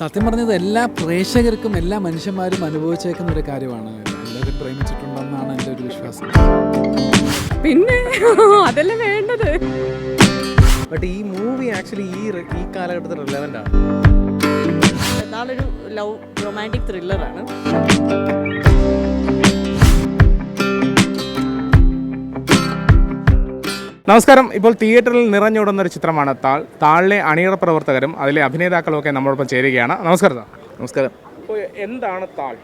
സത്യം പറഞ്ഞത് എല്ലാ പ്രേക്ഷകർക്കും എല്ലാ മനുഷ്യന്മാരും അനുഭവിച്ചേക്കുന്ന ഒരു കാര്യമാണ്. എല്ലാവരും പ്രേമിച്ചിട്ടുണ്ടെന്നാണ് എന്റെ ഒരു വിശ്വാസം. പിന്നെ? അതല്ല വേണ്ടത്. ബട്ട് ഈ മൂവി ആക്ച്വലി ഈ ഈ കാലഘട്ടത്തിൽ റിലവന്റ് ആണ്. നാളൊരു ലവ് റൊമാന്റിക് ത്രില്ലറാണ് നമസ്കാരം. ഇപ്പോൾ തിയേറ്ററിൽ നിറഞ്ഞോടുന്ന ഒരു ചിത്രമാണ് താൾ. താളിലെ അണിയറ പ്രവർത്തകരും അതിലെ അഭിനേതാക്കളും ഒക്കെ നമ്മളോടൊപ്പം ചേരുകയാണ്. നമസ്കാരം സാർ. നമസ്കാരം. അപ്പോൾ എന്താണ് താൾ?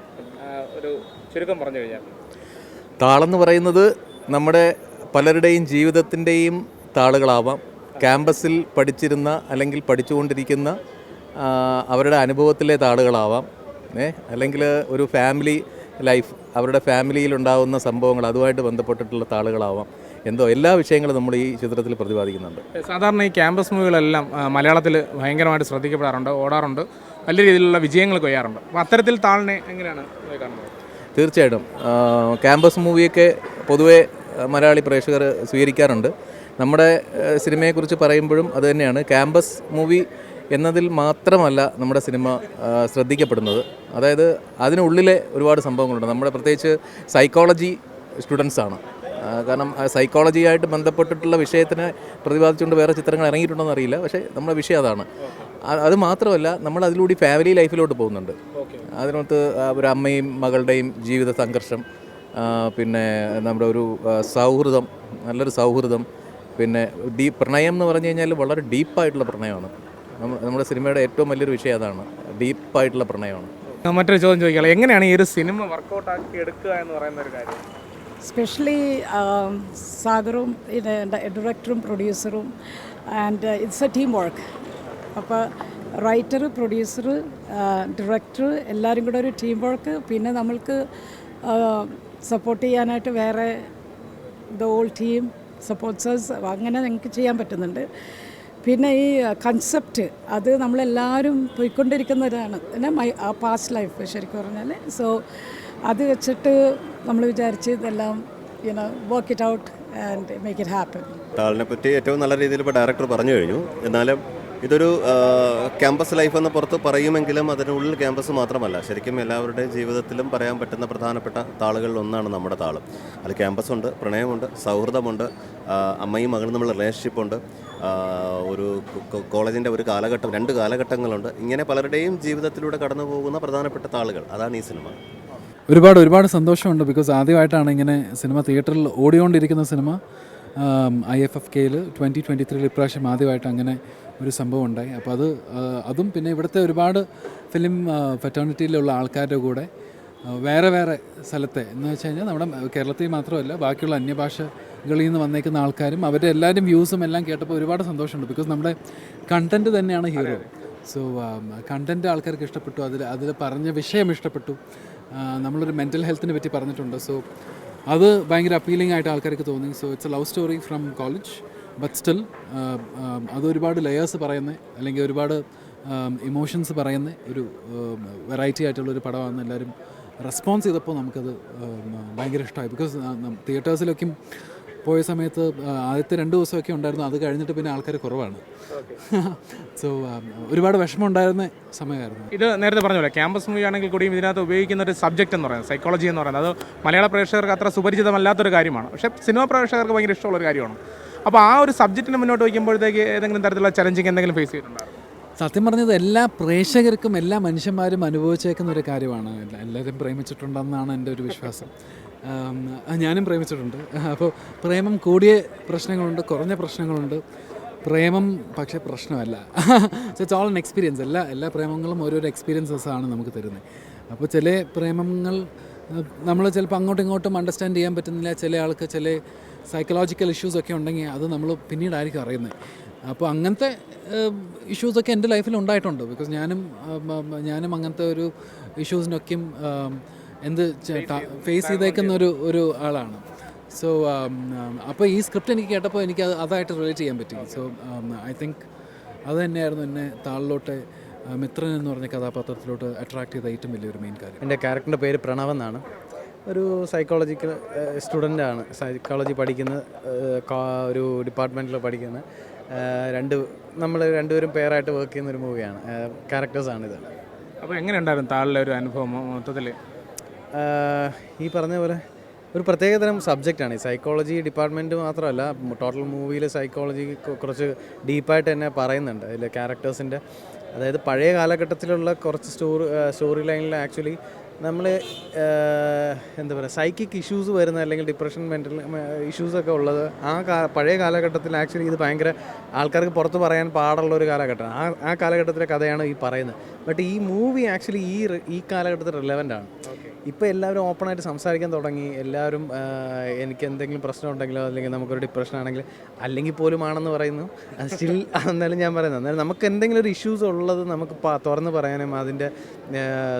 ഒരു ചുരുക്കം പറഞ്ഞു കഴിഞ്ഞാൽ. താളെന്ന് പറയുന്നത് നമ്മുടെ പലരുടെയും ജീവിതത്തിന്റെയും താളുകളാവാം. ക്യാമ്പസിൽ പഠിച്ചിരുന്ന അല്ലെങ്കിൽ പഠിച്ചുകൊണ്ടിരിക്കുന്ന അവരുടെ അനുഭവത്തിലെ താളുകളാവാം. ഏ അല്ലെങ്കിൽ ഒരു ഫാമിലി ലൈഫ് അവരുടെ ഫാമിലിയിൽ ഉണ്ടാകുന്ന സംഭവങ്ങൾ അതുമായിട്ട് ബന്ധപ്പെട്ടിട്ടുള്ള താളുകളാവാം. എന്തോ എല്ലാ വിഷയങ്ങളും നമ്മൾ ഈ ചിത്രത്തിൽ പ്രതിപാദിക്കുന്നുണ്ട്. സാധാരണ ഈ ക്യാമ്പസ് മൂവികളെല്ലാം മലയാളത്തിൽ ഭയങ്കരമായിട്ട് ശ്രദ്ധിക്കപ്പെടാറുണ്ട് ഓടാറുണ്ട് വലിയ രീതിയിലുള്ള വിജയങ്ങൾ കൊയ്യാറുണ്ട്. അപ്പോൾ അത്തരത്തിൽ താളിനെ എങ്ങനെയാണ് കാണുന്നത്? തീർച്ചയായിട്ടും. ക്യാമ്പസ് മൂവിയൊക്കെ പൊതുവെ മലയാളി പ്രേക്ഷകർ സ്വീകരിക്കാറുണ്ട്. നമ്മുടെ സിനിമയെക്കുറിച്ച് പറയുമ്പോഴും അത് തന്നെയാണ്. ക്യാമ്പസ് മൂവി എന്നതിൽ മാത്രമല്ല നമ്മുടെ സിനിമ ശ്രദ്ധിക്കപ്പെടുന്നത്. അതായത് അതിനുള്ളിലെ ഒരുപാട് സംഭവങ്ങളുണ്ട്. നമ്മുടെ പ്രത്യേകിച്ച് സൈക്കോളജി സ്റ്റുഡൻസാണ് കാരണം സൈക്കോളജിയായിട്ട് ബന്ധപ്പെട്ടിട്ടുള്ള വിഷയത്തിനെ പ്രതിപാദിച്ചുകൊണ്ട് വേറെ ചിത്രങ്ങൾ ഇറങ്ങിയിട്ടുണ്ടോ അറിയില്ല. പക്ഷേ നമ്മുടെ വിഷയം അതാണ്. അത് മാത്രമല്ല നമ്മൾ അതിലൂടെ ഫാമിലി ലൈഫിലോട്ട് പോകുന്നുണ്ട്. അതിനകത്ത് ഒരു അമ്മയും മകളുടെയും ജീവിത സംഘർഷം പിന്നെ നമ്മുടെ ഒരു സൗഹൃദം നല്ലൊരു സൗഹൃദം പിന്നെ ഡീപ് പ്രണയം എന്ന് പറഞ്ഞു കഴിഞ്ഞാൽ വളരെ ഡീപ്പായിട്ടുള്ള പ്രണയമാണ്. നമ്മ- നമ്മുടെ സിനിമയുടെ ഏറ്റവും വലിയൊരു വിഷയം അതാണ്. ഡീപ്പായിട്ടുള്ള പ്രണയമാണ്. മറ്റൊരു ചോദ്യം ചോദിക്കാം എങ്ങനെയാണ് ഈ ഒരു സിനിമ വർക്കൗട്ട് ആക്കി എടുക്കുക എന്ന് പറയുന്ന ഒരു കാര്യം? സ്പെഷ്യലി സാഗറും ഡയറക്ടറും പ്രൊഡ്യൂസറും and it's a team work അപ്പോൾ റൈറ്റർ പ്രൊഡ്യൂസർ ഡയറക്ടർ എല്ലാവരും കൂടെ ഒരു ടീം വർക്ക് പിന്നെ നമ്മൾക്ക് സപ്പോർട്ട് ചെയ്യാനായിട്ട് വേറെ ദ ഓൾ ടീം സപ്പോർട്ട്സേഴ്സ് അങ്ങനെ ഞങ്ങൾക്ക് ചെയ്യാൻ പറ്റുന്നുണ്ട്. പിന്നെ ഈ കൺസെപ്റ്റ് അത് നമ്മളെല്ലാവരും പോയിക്കൊണ്ടിരിക്കുന്നതാണ് പിന്നെ മൈ പാസ്റ്റ് ലൈഫ് ശരിക്കും പറഞ്ഞാൽ സോ അത് വെച്ചിട്ട് നമ്മൾ വിചാരിച്ച് ഇതെല്ലാം you know work it out and make it happen താളിനെ പറ്റി ഏറ്റവും നല്ല രീതിയിൽ ഇപ്പോൾ ഡയറക്ടർ പറഞ്ഞു കഴിഞ്ഞു. എന്നാലും ഇതൊരു ക്യാമ്പസ് ലൈഫ് എന്ന് പുറത്ത് പറയുമെങ്കിലും അതിനുള്ളിൽ ക്യാമ്പസ് മാത്രമല്ല. ശരിക്കും എല്ലാവരുടെയും ജീവിതത്തിലും പറയാൻ പറ്റുന്ന പ്രധാനപ്പെട്ട താളുകളിൽ ഒന്നാണ് നമ്മുടെ താളം. അതിൽ ക്യാമ്പസുണ്ട് പ്രണയമുണ്ട് സൗഹൃദമുണ്ട് അമ്മയും മകളും റിലേഷൻഷിപ്പ് ഉണ്ട് ഒരു കോളേജിന്റെ ഒരു കാലഘട്ടം രണ്ട് കാലഘട്ടങ്ങളുണ്ട്. ഇങ്ങനെ പലരുടെയും ജീവിതത്തിലൂടെ കടന്നു പോകുന്ന പ്രധാനപ്പെട്ട താളുകൾ. അതാണ് ഈ സിനിമ. ഒരുപാട് ഒരുപാട് സന്തോഷമുണ്ട് ബിക്കോസ് ആദ്യമായിട്ടാണ് ഇങ്ങനെ സിനിമ തിയേറ്ററിൽ ഓടിക്കൊണ്ടിരിക്കുന്ന cinema. I F F K twenty twenty ത്രീയിൽ ഇപ്രാവശ്യം ആദ്യമായിട്ട് അങ്ങനെ ഒരു സംഭവം ഉണ്ടായി. അപ്പോൾ അത് അതും പിന്നെ ഇവിടുത്തെ ഒരുപാട് ഫിലിം ഫെറ്റേണിറ്റിയിലുള്ള ആൾക്കാരുടെ കൂടെ വേറെ വേറെ സ്ഥലത്തെ എന്ന് വെച്ച് കഴിഞ്ഞാൽ നമ്മുടെ കേരളത്തിൽ മാത്രമല്ല ബാക്കിയുള്ള അന്യഭാഷകളിൽ നിന്ന് വന്നേക്കുന്ന ആൾക്കാരും അവരുടെ എല്ലാവരും വ്യൂസും എല്ലാം കേട്ടപ്പോൾ ഒരുപാട് സന്തോഷമുണ്ട് ബിക്കോസ് നമ്മുടെ കണ്ടന്റ് തന്നെയാണ് ഹീറോ സോ കണ്ടന്റ് ആൾക്കാർക്ക് ഇഷ്ടപ്പെട്ടു അതിൽ അതിൽ പറഞ്ഞ വിഷയം ഇഷ്ടപ്പെട്ടു. നമ്മളൊരു മെന്റൽ ഹെൽത്തിനെ പറ്റി പറഞ്ഞിട്ടുണ്ട്. സോ അത് ഭയങ്കര അപ്പീലിംഗ് ആയിട്ട് ആൾക്കാർക്ക് തോന്നി. So it's a love story from college but still അത് ഒരുപാട് ലെയേഴ്സ് പറയുന്നത് അല്ലെങ്കിൽ ഒരുപാട് ഇമോഷൻസ് പറയുന്ന ഒരു വെറൈറ്റി ആയിട്ടുള്ള ഒരു പടമാണ് എല്ലാവരും റെസ്പോൺസ് ചെയ്തപ്പോൾ നമുക്കത് ഭയങ്കര ഇഷ്ടമായി. ബിക്കോസ് തിയേറ്റേഴ്സിലൊക്കെയും പോയ സമയത്ത് ആദ്യത്തെ രണ്ട് ദിവസമൊക്കെ ഉണ്ടായിരുന്നു. അത് കഴിഞ്ഞിട്ട് പിന്നെ ആൾക്കാർ കുറവാണ്. സോ ഒരുപാട് വിഷമം ഉണ്ടായിരുന്ന സമയമായിരുന്നു. ഇത് നേരത്തെ പറഞ്ഞ പോലെ ക്യാമ്പസ് മൂവി ആണെങ്കിൽ കൂടിയും ഇതിനകത്ത് ഉപയോഗിക്കുന്ന ഒരു സബ്ജക്റ്റ് എന്ന് പറയുന്നത് സൈക്കോളജി എന്ന് പറയുന്നത്. അത് മലയാള പ്രേക്ഷകർക്ക് അത്ര സുപരിചിതമല്ലാത്തൊരു കാര്യമാണ്. പക്ഷേ സിനിമ പ്രേക്ഷകർക്ക് ഭയങ്കര ഇഷ്ടമുള്ള ഒരു കാര്യമാണ്. അപ്പോൾ ആ ഒരു സബ്ജക്റ്റിന് മുന്നോട്ട് വയ്ക്കുമ്പോഴത്തേക്ക് ഏതെങ്കിലും തരത്തിലുള്ള ചലഞ്ചിങ് എന്തെങ്കിലും ഫേസ് ചെയ്തിട്ടുണ്ടോ സത്യം പറഞ്ഞത് എല്ലാ പ്രേക്ഷകർക്കും എല്ലാ മനുഷ്യന്മാരും അനുഭവിച്ചേക്കുന്ന ഒരു കാര്യമാണ്. എല്ലാവരും പ്രേമിച്ചിട്ടുണ്ടെന്നാണ് എന്റെ ഒരു വിശ്വാസം. ഞാനും പ്രേമിച്ചിട്ടുണ്ട്. അപ്പോൾ പ്രേമം കൂടിയ പ്രശ്നങ്ങളുണ്ട് കുറഞ്ഞ പ്രശ്നങ്ങളുണ്ട്. പ്രേമം പക്ഷേ പ്രശ്നമല്ല. ഇറ്റ്സ് ഓൾ എൻ എക്സ്പീരിയൻസ് എല്ലാ എല്ലാ പ്രേമങ്ങളും ഓരോരോ ആണ് നമുക്ക് തരുന്നത് അപ്പോൾ ചില പ്രേമങ്ങൾ നമ്മൾ ചിലപ്പോൾ അങ്ങോട്ടും ഇങ്ങോട്ടും അണ്ടർസ്റ്റാൻഡ് ചെയ്യാൻ പറ്റുന്നില്ല. ചില ആൾക്ക് ചില സൈക്കോളജിക്കൽ ഇഷ്യൂസൊക്കെ ഉണ്ടെങ്കിൽ അത് നമ്മൾ പിന്നീടായിരിക്കും അറിയുന്നത് അപ്പോൾ അങ്ങനത്തെ ഇഷ്യൂസൊക്കെ എന്റെ ലൈഫിൽ ഉണ്ടായിട്ടുണ്ട്. ബിക്കോസ് ഞാനും ഞാനും അങ്ങനത്തെ ഒരു ഇഷ്യൂസിനൊക്കെയും എന്ത് ഫേസ് ചെയ്തേക്കുന്ന ഒരു ഒരു ആളാണ്. സോ അപ്പോൾ ഈ സ്ക്രിപ്റ്റ് എനിക്ക് കേട്ടപ്പോൾ എനിക്ക് അത് അതായിട്ട് റിലേറ്റ് ചെയ്യാൻ പറ്റി. സോ ഐ തിങ്ക് അത് തന്നെയായിരുന്നു എന്നെ താളിലോട്ട് മിത്രൻ എന്ന് പറഞ്ഞ കഥാപാത്രത്തിലോട്ട് അട്രാക്ട് ചെയ്ത ഏറ്റവും വലിയൊരു മെയിൻ കാര്യം. എന്റെ ക്യാരക്ടറിന്റെ പേര് പ്രണവ് എന്നാണ്. ഒരു സൈക്കോളജിക്കൽ സ്റ്റുഡന്റാണ് ആണ്. സൈക്കോളജി പഠിക്കുന്ന ഒരു ഡിപ്പാർട്ട്മെന്റിൽ പഠിക്കുന്ന രണ്ട് നമ്മൾ രണ്ടുപേരും പേരായിട്ട് വർക്ക് ചെയ്യുന്ന ഒരു മൂവിയാണ് ക്യാരക്ടേഴ്സാണിത് അപ്പോൾ എങ്ങനെയുണ്ടായിരുന്നു താളിലെ ഒരു അനുഭവം മൊത്തത്തിൽ ഈ പറഞ്ഞ പോലെ ഒരു പ്രത്യേകതരം സബ്ജക്റ്റാണ് ഈ സൈക്കോളജി ഡിപ്പാർട്ട്മെന്റ് മാത്രമല്ല ടോട്ടൽ മൂവിയിൽ സൈക്കോളജി കുറച്ച് ഡീപ്പായിട്ട് തന്നെ പറയുന്നുണ്ട്. അതിൽ ക്യാരക്ടേഴ്സിന്റെ അതായത് പഴയ കാലഘട്ടത്തിലുള്ള കുറച്ച് സ്റ്റോറി സ്റ്റോറി ലൈനിൽ ആക്ച്വലി നമ്മൾ എന്താ പറയുക സൈക്കിക് ഇഷ്യൂസ് വരുന്ന അല്ലെങ്കിൽ ഡിപ്രഷൻ മെന്റൽ ഇഷ്യൂസൊക്കെ ഉള്ളത് ആ പഴയ കാലഘട്ടത്തിൽ ആക്ച്വലി ഇത് ഭയങ്കര ആൾക്കാർക്ക് പുറത്ത് പറയാൻ പാടുള്ള ഒരു കാലഘട്ടമാണ് ആ ആ കാലഘട്ടത്തിലെ കഥയാണ് ഈ പറയുന്നത്. ബട്ട് ഈ മൂവി ആക്ച്വലി ഈ ഈ കാലഘട്ടത്തിൽ റിലവന്റ് ആണ്. ഇപ്പോൾ എല്ലാവരും ഓപ്പണായിട്ട് സംസാരിക്കാൻ തുടങ്ങി. എല്ലാവരും എനിക്ക് എന്തെങ്കിലും പ്രശ്നം ഉണ്ടെങ്കിലോ അല്ലെങ്കിൽ നമുക്കൊരു ഡിപ്രഷൻ ആണെങ്കിൽ അല്ലെങ്കിൽ പോലും ആണെന്ന് പറയുന്നു. സ്റ്റിൽ എന്നാലും ഞാൻ പറയുന്നത് എന്നാലും നമുക്ക് എന്തെങ്കിലും ഒരു ഇഷ്യൂസ് ഉള്ളത് നമുക്ക് തുറന്ന് പറയാനും അതിന്റെ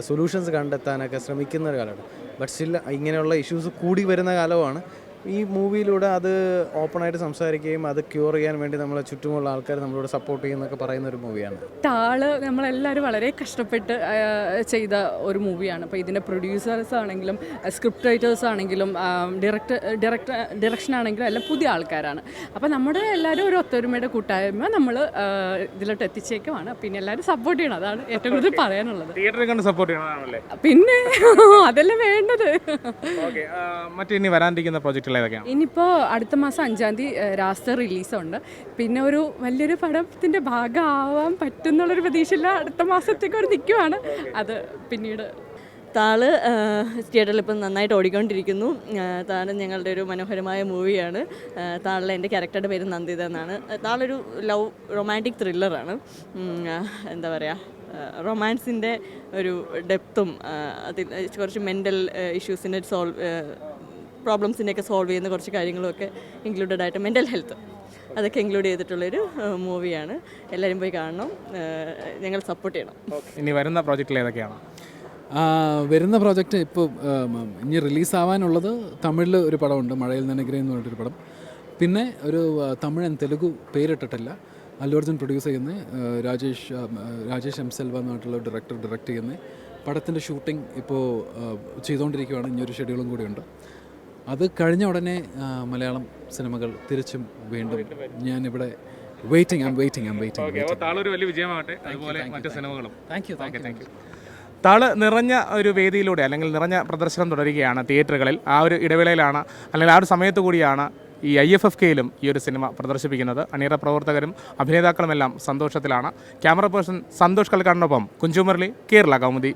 സൊല്യൂഷൻസ് കണ്ടെത്താനൊക്കെ ശ്രമിക്കുന്ന ഒരു കാലമാണ് ബട്ട് സ്റ്റിൽ ഇങ്ങനെയുള്ള ഇഷ്യൂസ് കൂടി വരുന്ന കാലമാണ്. ഈ മൂവിയിലൂടെ അത് ഓപ്പണായിട്ട് സംസാരിക്കുകയും അത് ക്യൂർ ചെയ്യാൻ വേണ്ടി നമ്മളെ ചുറ്റുമുള്ള ആൾക്കാർ നമ്മളോട് സപ്പോർട്ട് ചെയ്യുന്നൊക്കെ പറയുന്ന ഒരു മൂവിയാണ്. താൾ നമ്മളെല്ലാവരും വളരെ കഷ്ടപ്പെട്ട് ചെയ്ത ഒരു മൂവിയാണ്. അപ്പോൾ ഇതിന്റെ പ്രൊഡ്യൂസേഴ്സ് ആണെങ്കിലും സ്ക്രിപ്റ്റ് റൈറ്റേഴ്സ് ആണെങ്കിലും ഡയറക്ടർ ഡയറക്ടർ ഡയറക്ഷൻ ആണെങ്കിലും എല്ലാം പുതിയ ആൾക്കാരാണ്. അപ്പോൾ നമ്മുടെ എല്ലാവരും ഒരു ഒത്തൊരുമയുടെ കൂട്ടായ്മ നമ്മൾ ഇതിലോട്ട് എത്തിച്ചേക്കുമാണ് പിന്നെ എല്ലാവരും സപ്പോർട്ട് ചെയ്യണം. അതാണ് ഏറ്റവും കൂടുതൽ പറയാനുള്ളത്. തിയേറ്ററിൽ കണ്ട് സപ്പോർട്ട് ചെയ്യണതാണല്ലേ? പിന്നെ അതല്ലേ വേണ്ടത്? മറ്റേ ഇനി വരാനിരിക്കുന്ന ഏതൊക്കെയാണ് ഇനിയിപ്പോൾ അടുത്ത മാസം അഞ്ചാം തീയതി രാസ്ത റിലീസുണ്ട്. പിന്നെ ഒരു വലിയൊരു പടത്തിന്റെ ഭാഗമാവാൻ പറ്റുന്നുള്ളൊരു പ്രതീക്ഷയില്ല അടുത്ത മാസത്തേക്ക് ഒരു നിൽക്കുവാണ് അത് പിന്നീട് താൾ തിയേറ്ററിൽ ഇപ്പം നന്നായിട്ട് ഓടിക്കൊണ്ടിരിക്കുന്നു. താൾ ഞങ്ങളുടെ ഒരു മനോഹരമായ മൂവിയാണ്. താളിലെ എന്റെ ക്യാരക്ടറുടെ പേര് നന്ദിത എന്നാണ്. താളൊരു ലവ് റൊമാന്റിക് ത്രില്ലറാണ്. എന്താ പറയുക റൊമാൻസിന്റെ ഒരു ഡെപ്തും അതിൽ കുറച്ച് മെന്റൽ ഇഷ്യൂസിന്റെ സോൾവ് പ്രോബ്ലംസിനെയൊക്കെ സോൾവ് ചെയ്യുന്ന കുറച്ച് കാര്യങ്ങളൊക്കെ ഇൻക്ലൂഡഡ് ആയിട്ട് മെന്റൽ ഹെൽത്ത് അതൊക്കെ ഇൻക്ലൂഡ് ചെയ്തിട്ടുള്ളൊരു മൂവിയാണ് എല്ലാവരും പോയി കാണണം. ഞങ്ങൾ സപ്പോർട്ട് ചെയ്യണം. ഇനി വരുന്ന പ്രോജക്റ്റിൽ ഏതൊക്കെയാണ്? വരുന്ന പ്രോജക്റ്റ് ഇപ്പോൾ ഇനി റിലീസാവാനുള്ളത് തമിഴിൽ ഒരു പടമുണ്ട് മഴയിൽ നനഗ്രഹം എന്ന് പറഞ്ഞിട്ടൊരു പടം. പിന്നെ ഒരു തമിഴ് ആൻഡ് തെലുഗു പേരിട്ടിട്ടില്ല. അല്ലു അർജുൻ പ്രൊഡ്യൂസ് ചെയ്യുന്ന രാജേഷ് രാജേഷ് എം സെൽവ എന്ന് പറഞ്ഞിട്ടുള്ള ഡയറക്ടർ ഡയറക്റ്റ് ചെയ്യുന്ന പടത്തിന്റെ ഷൂട്ടിംഗ് ഇപ്പോൾ ചെയ്തുകൊണ്ടിരിക്കുകയാണ് ഇനിയൊരു ഷെഡ്യൂളും കൂടിയുണ്ട്. അത് കഴിഞ്ഞ ഉടനെ മലയാളം സിനിമകൾ തിരിച്ചും വീണ്ടും ഞാൻ ഇവിടെ waiting I'm waiting I'm waiting താളൊരു വലിയ വിജയമാകട്ടെ. അതുപോലെ മറ്റു സിനിമകളും. Thank you thank you thank you Thaal നിറഞ്ഞ ഒരു വേദിയിലൂടെ അല്ലെങ്കിൽ നിറഞ്ഞ പ്രദർശനം തുടരുകയാണ് തിയേറ്ററുകളിൽ. ആ ഒരു ഇടവേളയിലാണ് അല്ലെങ്കിൽ ആ ഒരു സമയത്ത് കൂടിയാണ് ഈ ഐ എഫ് എഫ് കെയിലും ഈ ഒരു സിനിമ പ്രദർശിപ്പിക്കുന്നത്. അണിയറ പ്രവർത്തകരും അഭിനേതാക്കളുമെല്ലാം സന്തോഷത്തിലാണ്. ക്യാമറ പേഴ്സൺ സന്തോഷ് കൽക്കാടിനൊപ്പം കുഞ്ചുമുരളി കേരള കൗമുദി.